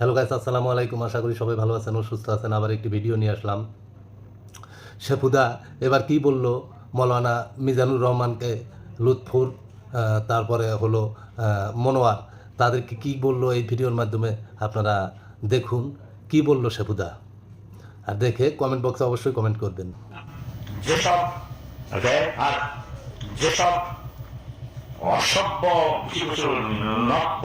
Hello guys আসসালামু আলাইকুম। আশা করি সবাই ভালো আছেন ও সুস্থ আছেন। আবার একটি ভিডিও নিয়ে আসলাম। শেফুদা, এবার কি বলল মৌলানা মিজানুর রহমানকে লুৎফুর তারপরে হলো মনোয়ার। তাদেরকে কি বলল এই ভিডিওর মাধ্যমে আপনারা দেখুন। কি বলল শেফুদা? আর দেখে কমেন্ট বক্সে অবশ্যই কমেন্ট করবেন। যেসব আর যেসব অসভ্য কিছু নব্য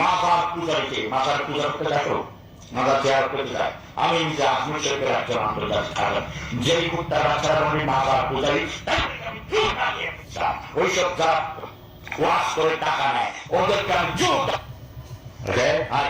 মাজার পূজারিতে মাজার পূজা করতে দেখো মাজার চেয়ার করতে যায়। আমি নিজে শরীফের একজন আন্তর্জাতিক কারণ যেই কুত্তা বাচ্চারা বলি মাজার পূজারি। ওইসব যারা ওয়াশ করে টাকা নেয়, ওদেরকে আমি জোর আর